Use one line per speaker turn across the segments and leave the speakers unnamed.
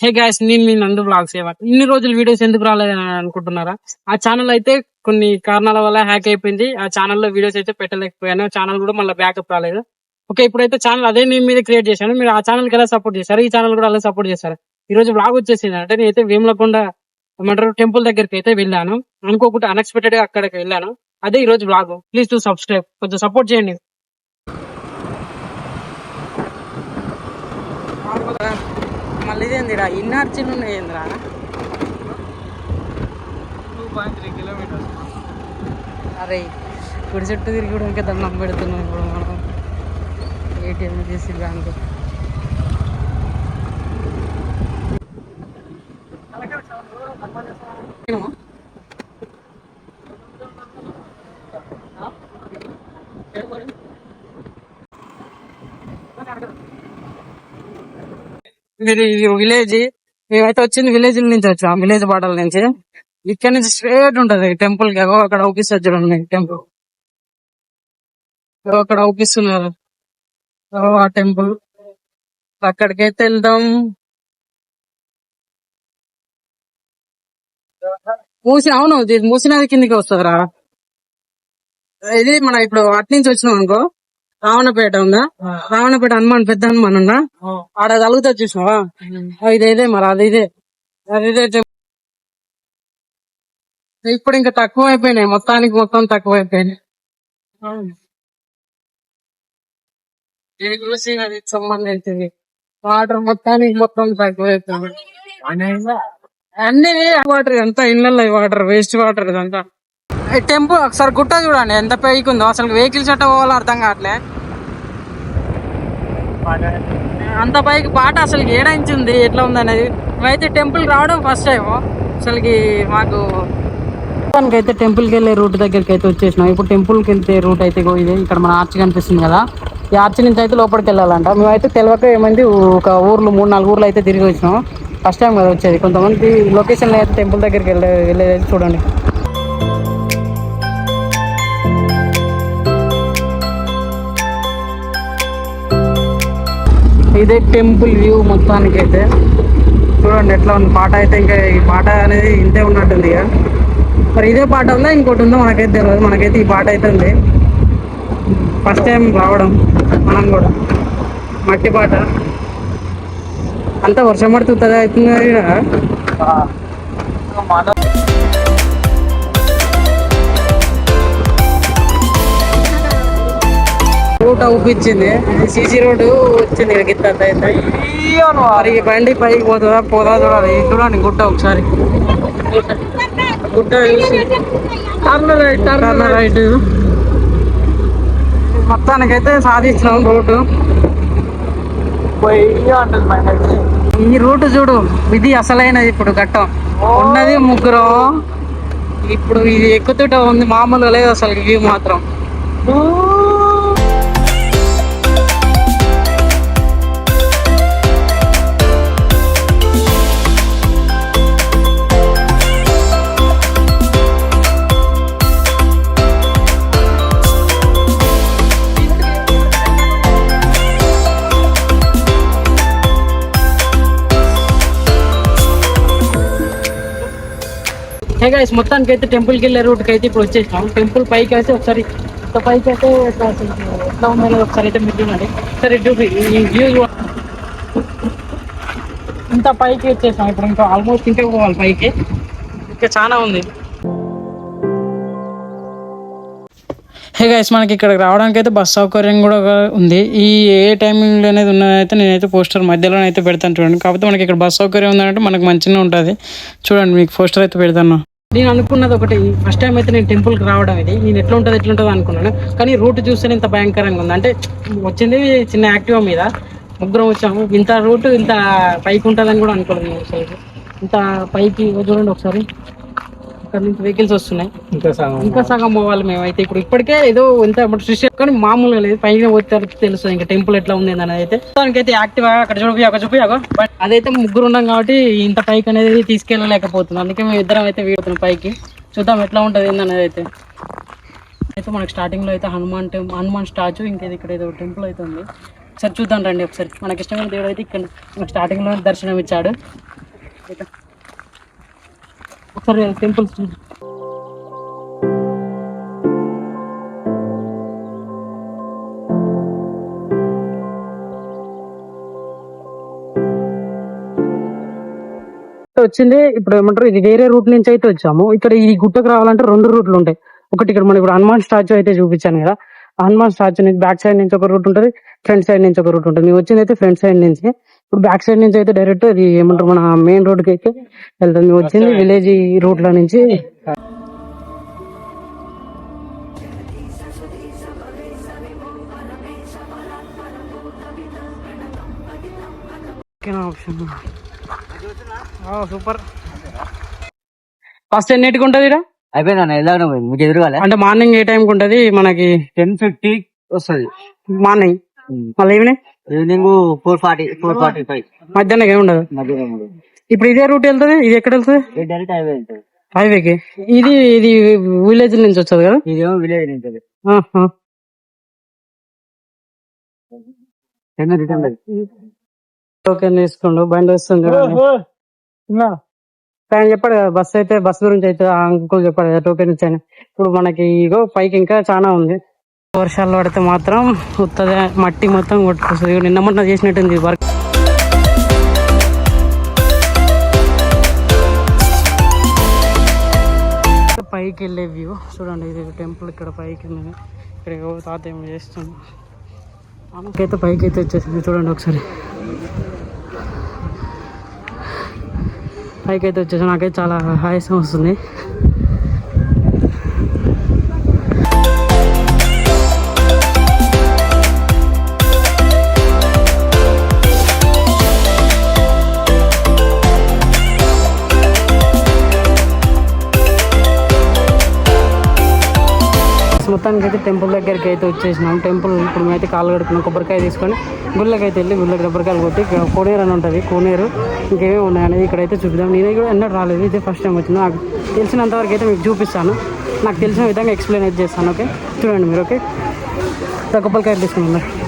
హే gas నేను మీ నందు blog సేవ ఇన్ని రోజులు వీడియోస్ ఎందుకు రాలేదని అనుకుంటున్నారా? ఆ ఛానల్ అయితే కొన్ని కారణాల వల్ల హ్యాక్ అయిపోయింది. ఆ ఛానల్లో వీడియోస్ అయితే పెట్టలేకపోయాను. ఛానల్ కూడా మళ్ళీ బ్యాకప్ రాలేదు. ఓకే ఇప్పుడైతే ఛానల్ అదే నేను మీద క్రియేట్ చేశాను. మీరు ఆ ఛానల్కి ఎలా సపోర్ట్ చేశారు? ఈ ఛానల్ కూడా అలా సపోర్ట్ చేశారు. ఈ రోజు బ్లాగ్ వచ్చేసింది. అంటే నేనైతే వేములకొండ మంటారు టెంపుల్ దగ్గరికి అయితే వెళ్ళాను. అనుకోకుండా అన్ఎక్స్పెక్టెడ్గా అక్కడికి వెళ్ళాను. అదే ఈ రోజు బ్లాగ్ ప్లీజ్ టు సబ్స్క్రైబ్ కొంచెం సపోర్ట్ చేయండి. మళ్ళీ ఇదేందిరా ఇన్ని అర్చీలు ఉన్నాయి ఏందిరా అరే గుడి చుట్టూ తిరిగి దండం పెడుతున్నాం ఇప్పుడు మనం. ఏటీఎం చేసి బ్యాంకు ఇది విలేజ్ మేమైతే వచ్చింది విలేజ్ నుంచి వచ్చాం విలేజ్ బాటల నుంచి. ఇక్కడ నుంచి స్ట్రేట్ ఉంటది టెంపుల్కి. అక్కడ అవుపిస్తారు చూడండి టెంపుల్ అక్కడ అవుపిస్తున్నారు ఆ టెంపుల్ అక్కడికైతే వెళ్దాం. మూసి అవును ఇది మూసినది కిందకి వస్తుందిరా. ఇది మన ఇప్పుడు అటు నుంచి వచ్చినాం అనుకో. రావణపేట ఉందా? రావణపేట హనుమాన్ పెద్ద హనుమాన్ ఉందా? ఆడ కలుగుతా చూసినావా? ఆ, ఇదే ఇదే మరి అది ఇదే. అది ఇదే. ఇప్పుడు ఇంకా తక్కువ అయిపోయినాయి మొత్తానికి మొత్తం తక్కువ అయిపోయినాయి. దీని గురించి అది సంబంధించింది. వాటర్ మొత్తానికి మొత్తం తక్కువ అయిపోయింది. అన్ని వాటర్ ఎంత ఇళ్ళల్లో వాటర్ వేస్ట్ వాటర్ ఇదంతా. టెంపుల్ ఒకసారి గుట్ట చూడండి ఎంత పైకి ఉందో అసలు వెహికల్స్ అట్ట పోవాలో అర్థం కావట్లే. అంత పైకి పాట అసలు ఏడాయించింది ఎట్లా ఉంది అనేది మేమైతే టెంపుల్ రావడం ఫస్ట్ టైం అసలుకి మాకు అయితే టెంపుల్కి వెళ్ళే రూట్ దగ్గరికి అయితే వచ్చేసినాం. ఇప్పుడు టెంపుల్కి వెళ్తే రూట్ అయితే ఇదే. ఇక్కడ మన ఆర్చ్ కనిపిస్తుంది కదా. ఈ ఆర్చి నుంచి అయితే లోపలికి వెళ్ళాలంట. మేమైతే తెలియక ఏమైంది ఒక ఊర్లు మూడు నాలుగు ఊర్లు అయితే తిరిగి వచ్చినాం. ఫస్ట్ టైం కదా వచ్చేది. కొంతమంది లొకేషన్లో అయితే టెంపుల్ దగ్గరికి వెళ్ళే వెళ్ళేది చూడండి. ఇదే టెంపుల్ వ్యూ మొత్తానికి అయితే చూడండి ఎట్లా ఉంది. పాట అయితే ఇంకా ఈ పాట అనేది ఇంతే ఉన్నట్టుంది ఇక. మరి ఇదే పాట ఉందా? ఇంకోటి ఉందో? మనకైతే తెలియదు మనకైతే ఈ పాట అయితే ఉంది. ఫస్ట్ టైం రావడం. మనం కూడా. మట్టి పాట. అంతా వర్షం పడుతుంది? అవుతుంది? రూట్ అవుపించింది సీసీ రోడ్డు వచ్చింది ఇక్కడ గిత్త మరి బండి పైకి పోతుందా పోదా చూడాలి. చూడండి గుట్ట ఒకసారి. గుట్ట చూసి. టర్న్ రైట్ మొత్తానికైతే సాధించినాం రూటు ఈ రూట్ చూడు ఇది అసలైనది ఇప్పుడు ఘట్టం. ఉన్నది ముగ్గురు. ఇప్పుడు ఇది ఎక్కుతుంట ఉంది మామూలుగా లేదు అసలు వ్యూ మాత్రం. హే గైస్ మొత్తానికి అయితే టెంపుల్కి వెళ్ళే రూట్కి అయితే ఇప్పుడు వచ్చేసాం టెంపుల్ పైకి అయితే ఒకసారి ఇంత పైకి అయితే ఎట్లా ఉందో ఒకసారి అయితే మీరు చూడండి. సరే ఈ వ్యూ ఇంత పైకి వచ్చేసాం ఇప్పుడు ఇంకా ఆల్మోస్ట్ ఇంకా పోవాలి పైకి. ఇంకా చాలా ఉంది. హే గైస్ మనకి ఇక్కడ రావడానికి అయితే బస్ సౌకర్యం కూడా ఉంది. ఈ ఏ టైమింగ్ అనేది ఉన్నదైతే నేనైతే పోస్టర్ మధ్యలో అయితే పెడతాను చూడండి. కాకపోతే మనకి ఇక్కడ బస్ సౌకర్యం ఉందంటే మనకు మంచిగా ఉంటుంది. చూడండి మీకు పోస్టర్ అయితే పెడతాను. నేను అనుకున్నది ఒకటి ఫస్ట్ టైం అయితే నేను టెంపుల్కి రావడం ఇది. నేను ఎట్లా ఉంటుంది ఎట్లా ఉంటుంది అనుకున్నాను. కానీ రూట్ చూస్తే ఇంత భయంకరంగా ఉంది. అంటే వచ్చింది చిన్న యాక్టివా మీద. ముగ్గురం వచ్చాము. ఇంత రూట్ ఇంత పైకి ఉంటుందని కూడా అనుకోలేదు ఇంత పైకి చూడండి ఒకసారి. ఇక్కడ నుంచి వెహికల్స్ వస్తున్నాయి. ఇంకా సగం పోవాలి మేమైతే. ఇప్పుడు ఇప్పటికే ఏదో ఎంత సృష్టి కానీ మామూలుగా లేదు. పైన పోతే తెలుస్తుంది ఇంకా టెంపుల్ ఎట్లా ఉంది అనేది అయితే. దానికైతే యాక్టివ్? అక్కడ చూపి అక్కడ చూపి బట్ అదైతే ముగ్గురు ఉన్నాం కాబట్టి ఇంత పైకి అనేది తీసుకెళ్ళలేకపోతుంది అందుకే మేము ఇద్దరం అయితే వీడుతున్నాం పైకి. చూద్దాం ఎట్లా ఉంటుంది ఏంది అయితే. అయితే మనకి స్టార్టింగ్లో అయితే హనుమాన్ టెంపుల్ హనుమాన్ స్టాచ్యూ ఇంకా ఇక్కడ ఏదో టెంపుల్ అయితే ఉంది. ఒకసారి చూద్దాం రండి ఒకసారి. మనకి ఇష్టమైన దేవుడు అయితే ఇక్కడ మనకి స్టార్టింగ్లో దర్శనం ఇచ్చాడు ఒకసారి టెంపుల్స్ వచ్చింది ఇప్పుడు ఏమంటారు ఇది వేరే రూట్ నుంచి అయితే వచ్చాము. ఇక్కడ ఈ గుట్టకు రావాలంటే రెండు రూట్లు ఉంటాయి. ఒకటి ఇక్కడ మనం ఇప్పుడు హనుమాన్ స్టాచ్యూ అయితే చూపించాను కదా. హనుమాన్ స్టాచ్యూ నుంచి బ్యాక్ సైడ్ నుంచి ఒక రూట్ ఉంటుంది ఫ్రంట్ సైడ్ నుంచి ఒక రూట్ ఉంటుంది. మేము వచ్చింది అయితే ఫ్రంట్ సైడ్ నుంచి. ఇప్పుడు బ్యాక్ సైడ్ నుంచి అయితే డైరెక్ట్ ఇది ఏమంటారు మన మెయిన్ రోడ్కి అయితే వెళ్తుంది మేము వచ్చింది విలేజ్ రూట్లో నుంచి. సూపర్. ఫస్ట్ ఎన్నిటికి ఉంటుంది ఇక్కడ
అయిపోయింది వెళ్దాం మీకు ఎదురుగాలే?
అంటే మార్నింగ్ ఏ టైం కి ఉంటది? మనకి
టెన్ ఫిఫ్టీ వస్తుంది.
మార్నింగ్. మళ్ళీ evening?
Evening four forty four forty five.
మధ్యాహ్నం ఏమి ఉండదు?
మధ్యాహ్నం
ఇప్పుడు ఇదే రూట్ వెళ్తుంది? ఇది ఎక్కడ వెళ్తుంది?
డైరెక్ట్ హైవే ఉంటుంది
హైవేకి. ఇది ఇది విలేజ్ నుంచి వచ్చదు కదా?
ఇదేమో విలేజ్ నుంచి.
ఆహా.
టెన్ రిటర్న్
టోకెన్ తీసుకోండు. బండి వస్తుంది చూడండి. ఆయన చెప్పాడు కదా బస్ అయితే బస్ గురించి అయితే ఆ అంకుల్ చెప్పాడు కదా టోకెన్ ఇచ్చాను. ఇప్పుడు మనకి ఇగో పైకి ఇంకా చాలా ఉంది. వర్షాలు పడితే మాత్రం ఉత్తదే మట్టి మొత్తం కొట్టుకొస్తుంది. నిన్న మొన్న చేసినట్టుంది వర్క్. పైకి వెళ్ళే వ్యూ. చూడండి ఇది టెంపుల్ ఇక్కడ పైకి ఉంది. ఇక్కడ తాత ఏమి చేస్తుంది అయితే పైకి అయితే వచ్చేసింది. చూడండి ఒకసారి. పైకి అయితే వచ్చేసి నాకైతే చాలా ఆయాసం వస్తుంది. మొత్తానికి అయితే టెంపుల్ దగ్గరికి అయితే వచ్చేసినాం. టెంపుల్ ఇప్పుడు మేమైతే కాలు కడుకున్నాం కొబ్బరికాయ తీసుకొని గుళ్ళకి అయితే వెళ్ళి గుళ్ళకి కొబ్బరికాయలు కొట్టి కోనేరు అని ఉంటుంది కోనేరు. ఇంకేమేమి ఉన్నాయి ఇక్కడైతే చూపిద్దాం. నేనే కూడా ఎన్నడూ రాలేదు ఇదే ఫస్ట్ టైం వచ్చింది నాకు తెలిసినంత వరకు అయితే మీకు చూపిస్తాను. నాకు తెలిసిన విధంగా ఎక్స్ప్లెయిన్ అయితే చేస్తాను ఓకే చూడండి మీరు ఓకే కొబ్బరికాయలు తీసుకున్నాం
మరి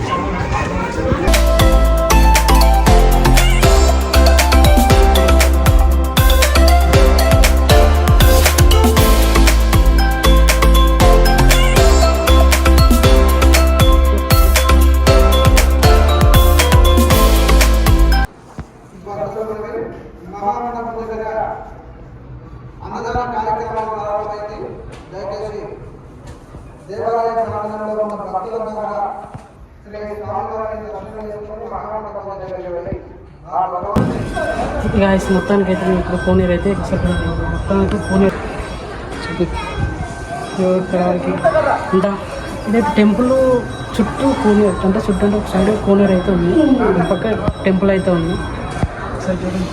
ఆ భగవంతుని
గాయస్ మొత్తానికి అయితే మేము ఇప్పుడు కోనేరు అయితే చెప్పండి మొత్తం అయితే కోనేరు చూపి ఇక్కడ వరకు ఇంకా ఇదైతే టెంపుల్ చుట్టూ కోనేరు అంటే చుట్టూ అంటే ఒక సైడ్ కోనేరు అయితే ఉంది పక్క టెంపుల్ అయితే ఉంది. సరే చూడండి.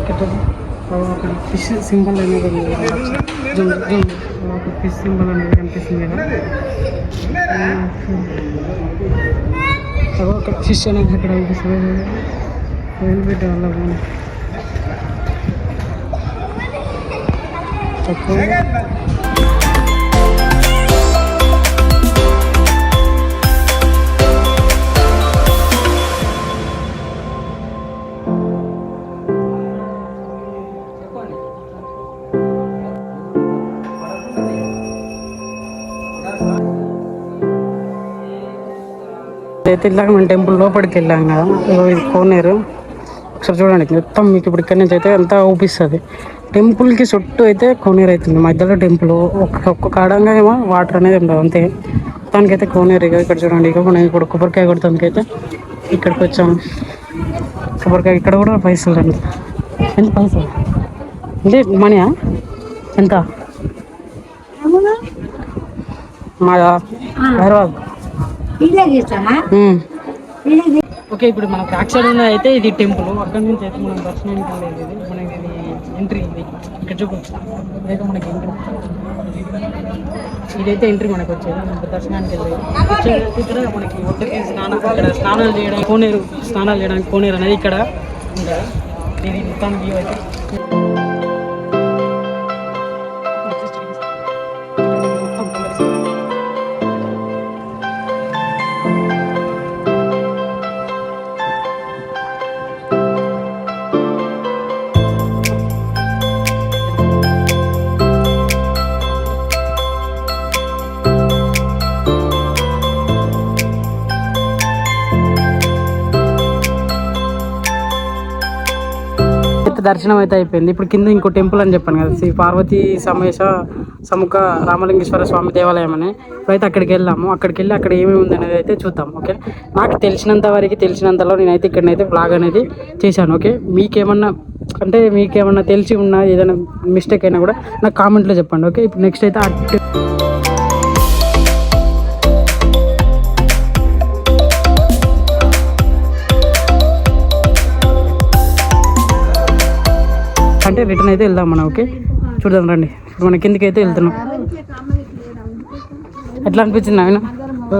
ఇక్కడ అక్కడ ఫిష్ సింబల్ అనేది ఉంది. జూమ్ జూమ్ ఒక ఫిష్ సింబల్ అనేది కనిపిస్తుంది కదా. అగో అక్కడ ఫిష్ అనేది అక్కడ కనిపిస్తుంది వదిలిపెట్టే వాళ్ళ ఫోన్ తక్కువ అయితే ఇలాగ మేము టెంపుల్ లోపలికి వెళ్ళాం కదా ఇది కోనేరు ఒకసారి చూడండి మొత్తం మీకు ఇప్పుడు ఇక్కడ నుంచి అయితే అంతా ఊపిస్తుంది. టెంపుల్కి చుట్టూ అయితే కోనేరు అవుతుంది మధ్యలో టెంపుల్ ఒక్క ఒక్క కాడంగా ఏమో వాటర్ అనేది ఉండదు అంతే. మొత్తానికి అయితే కోనేరు ఇక ఇక్కడ చూడండి ఇక మనం ఇప్పుడు కొబ్బరికాయ కొడతానికి అయితే ఇక్కడికి వచ్చాము. కొబ్బరికాయ ఇక్కడ కూడా పైసలు రండి. ఎంత పైసలు? అంటే మనీయా ఎంత? మాదా? హైదరాబాద్. ఓకే ఇప్పుడు మన బ్యాక్ సైడ్ ఉన్నది అయితే ఇది టెంపుల్. అక్కడ నుంచి అయితే మనం దర్శనానికి వెళ్ళేది ఇది. మనకి ఇది ఎంట్రీ ఇది. ఇక్కడ చూపొచ్చు ఇదైతే మనకి ఎంట్రీ ఇదైతే ఎంట్రీ మనకు వచ్చేది. మనం దర్శనానికి వెళ్ళేది. ఇక్కడ మనకి ఒడ్డుకి స్నానం ఇక్కడ స్నానాలు చేయడానికి కోనేరు స్నానాలు చేయడానికి కోనేరు అనేది ఇక్కడ ఉంటుంది. ఇది మొత్తం వ్యూ అయితే. అయితే దర్శనం అయితే అయిపోయింది. ఇప్పుడు కింద ఇంకో టెంపుల్ అని చెప్పాను కదా శ్రీ పార్వతీ సమేశ సముఖ రామలింగేశ్వర స్వామి దేవాలయం అని. ఇప్పుడైతే అక్కడికి వెళ్ళాము. అక్కడికి వెళ్ళి అక్కడ ఏమేమి ఉంది అనేది అయితే చూద్దాం. ఓకే? నాకు తెలిసినంత వరకు తెలిసినంతలో నేనైతే ఇక్కడనైతే బ్లాగ్ అనేది చేశాను. ఓకే? మీకేమన్నా అంటే మీకేమన్నా తెలిసి ఉన్నా ఏదైనా మిస్టేక్ అయినా కూడా నాకు కామెంట్లో చెప్పండి. ఓకే? ఇప్పుడు నెక్స్ట్ అయితే అంటే రిటర్న్ అయితే వెళ్దాం మనం ఓకే? చూద్దాం రండి. ఇప్పుడు మన కిందకి అయితే వెళ్తున్నాం. ఎట్లా అనిపించింది నాయన?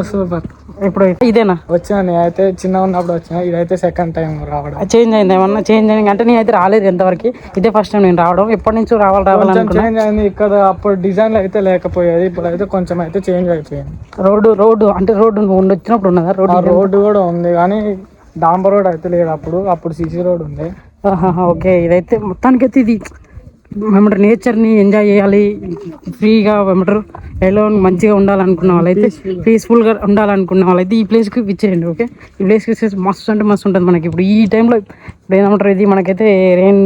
సూపర్
ఇప్పుడు ఇదేనా?
వచ్చిన నేనైతే చిన్న ఉన్నప్పుడు వచ్చిన ఇదైతే సెకండ్ టైం రావడం.
చేంజ్ అయింది ఏమన్నా? చేంజ్ అయింది అంటే నేనైతే రాలేదు ఎంతవరకు ఇదే ఫస్ట్ టైం నేను రావడం. ఎప్పటి నుంచో రావాలి రావాలి
చేంజ్ అయింది. ఇక్కడ అప్పుడు డిజైన్లు అయితే లేకపోయేది. ఇప్పుడు అయితే కొంచెం అయితే చేంజ్ అయిపోయింది.
రోడ్డు రోడ్డు అంటే రోడ్డు ఉండి వచ్చినప్పుడు ఉన్నదా? రోడ్డు
రోడ్డు కూడా ఉంది కానీ డాంబర్ రోడ్ అయితే లేదు అప్పుడు. అప్పుడు సిసి రోడ్ ఉంది
ఓకే. ఇదైతే మొత్తానికైతే ఇది ఏమంటారు నేచర్ని ఎంజాయ్ చేయాలి. ఫ్రీగా ఏమంటారు ఎలా మంచిగా ఉండాలనుకున్న వాళ్ళైతే పీస్ఫుల్గా ఉండాలనుకున్న వాళ్ళైతే ఈ ప్లేస్కి ఇచ్చేయండి ఓకే? ఈ ప్లేస్కి ఇచ్చేసి మస్తు అంటే మస్తు ఉంటుంది మనకి. ఇప్పుడు ఈ టైంలో ఇప్పుడు ఏమంటారు ఇది మనకైతే రెయిన్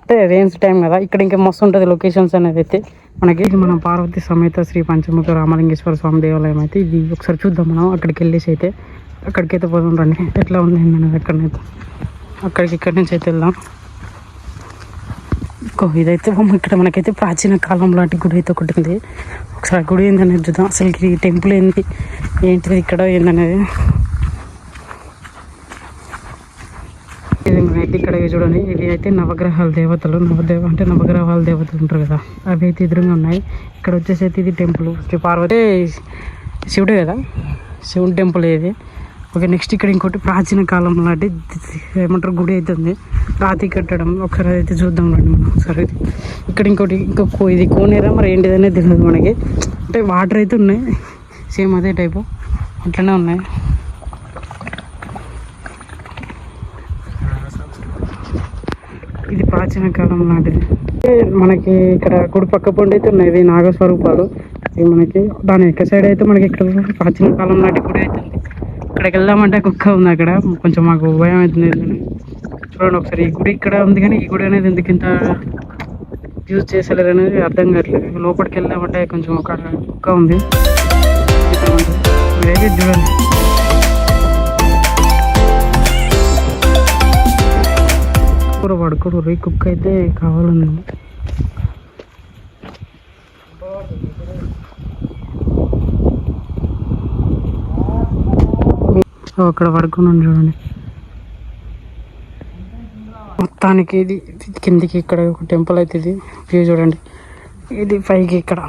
అంటే రెయిన్స్ టైం కదా. ఇక్కడ ఇంకా మస్తు ఉంటుంది లొకేషన్స్ అనేది అయితే. మనకి ఇది మన పార్వతి సమేత శ్రీ పంచముఖ రామలింగేశ్వర స్వామి దేవాలయం అయితే. ఇది ఒకసారి చూద్దాం మనం. అక్కడికి వెళ్ళేసి అయితే అక్కడికైతే పోదాం రండి. ఎట్లా ఉంది అక్కడనైతే. అక్కడికి ఇక్కడి నుంచి అయితే వెళ్దాం. ఇంకో ఇదైతే బొమ్మ ఇక్కడ మనకైతే ప్రాచీన కాలం లాంటి గుడి అయితే ఒకటి ఉంది. ఒకసారి గుడి ఏందనేది చూద్దాం. అసలు ఈ టెంపుల్ ఏంది? ఏంటిది ఇక్కడ ఏందనేది? అయితే ఇక్కడ చూడండి. ఇవి అయితే నవగ్రహాల దేవతలు. నవదేవ అంటే నవగ్రహాల దేవతలు ఉంటారు కదా. అవి అయితే ఎదురుగా ఉన్నాయి. ఇక్కడ వచ్చేసి అయితే ఇది టెంపుల్. శ్రీ పార్వతి. శివుడే కదా? శివుని టెంపుల్ ఇది. ఓకే నెక్స్ట్ ఇక్కడ ఇంకోటి ప్రాచీన కాలం లాంటి ఏమంటారు గుడి అయితే ఉంది. రాతి కట్టడం ఒకసారి అయితే చూద్దాం రండి మనం ఒకసారి. ఇక్కడ ఇంకోటి ఇంకో కో- ఇది కోనేరా మరి ఏంటిదనేది తెలియదు మనకి. అంటే వాటర్ అయితే ఉన్నాయి. సేమ్ అదే టైపు అట్లనే ఉన్నాయి. ఇది ప్రాచీన కాలం లాంటిది. మనకి ఇక్కడ గుడి పక్క పొండి అయితే ఉన్నాయి. ఇవి నాగస్వరూపాలు. ఇది మనకి దాని ఎక్క సైడ్ అయితే మనకి ఇక్కడ ప్రాచీన కాలం నాటి గుడి అయితే ఉంది. అక్కడికి వెళ్దామంటే కుక్క ఉంది అక్కడ. కొంచెం మాకు భయం అవుతుంది చూడండి ఒకసారి ఈ గుడి ఇక్కడ ఉంది కానీ ఈ గుడి అనేది ఎందుకు ఇంత యూజ్ చేసలేరు అనేది అర్థం కావట్లేదు. లోపలికి వెళ్దామంటే కొంచెం ఒక కుక్క ఉంది. చూడండి కూర పడుకోరు ఈ కుక్క అయితే కావాలని సో అక్కడ పడుకున్నాను చూడండి. మొత్తానికి ఇది ఇది కిందికి ఇక్కడ ఒక టెంపుల్ అయితే ఇది. వ్యూ చూడండి. ఇది పైకి ఇక్కడ.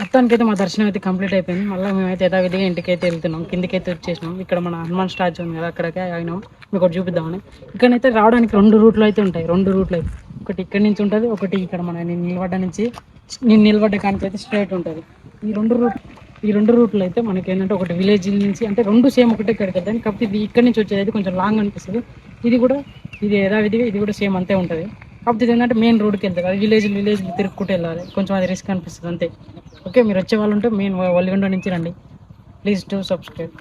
మొత్తానికి అయితే మా దర్శనం అయితే కంప్లీట్ అయిపోయింది. మళ్ళీ మేమైతే యథావిధిగా ఇంటికి అయితే వెళ్తున్నాం. కిందికైతే వచ్చేసినాం. ఇక్కడ మన హనుమాన్ స్టాచ్యూ ఉంది కదా అక్కడికే ఆగినాం. మీకు ఒకటి చూపిద్దామని. ఇక్కడైతే రావడానికి రెండు రూట్లు అయితే ఉంటాయి. రెండు రూట్లు అయితే. ఒకటి ఇక్కడ నుంచి ఉంటుంది ఒకటి ఇక్కడ మన నేను నిలబడ్డ నుంచి నేను నిలబడ్డ కానికైతే స్ట్రైట్ ఉంటుంది. ఈ రెండు రూట్ ఈ రెండు రూట్లు అయితే మనకి ఏంటంటే ఒకటి విలేజ్ నుంచి అంటే రెండు సేమ్ ఒకటే ఇక్కడికి వెళ్తాయి కాకపోతే ఇది ఇక్కడ నుంచి వచ్చేది అయితే కొంచెం లాంగ్ అనిపిస్తుంది. ఇది కూడా ఇది యథావిధిగా ఇది కూడా సేమ్ అంతే ఉంటుంది. కాకపోతే ఇది ఏంటంటే మెయిన్ రోడ్కి వెళ్తాయి అది విలేజ్ విలేజ్ తిరుక్కుంటూ వెళ్ళాలి. కొంచెం అది రిస్క్ అనిపిస్తుంది అంతే. ఓకే మీరు వచ్చే వాళ్ళు ఉంటే మెయిన్ వల్లిగొండ నుంచి రండి. Please to subscribe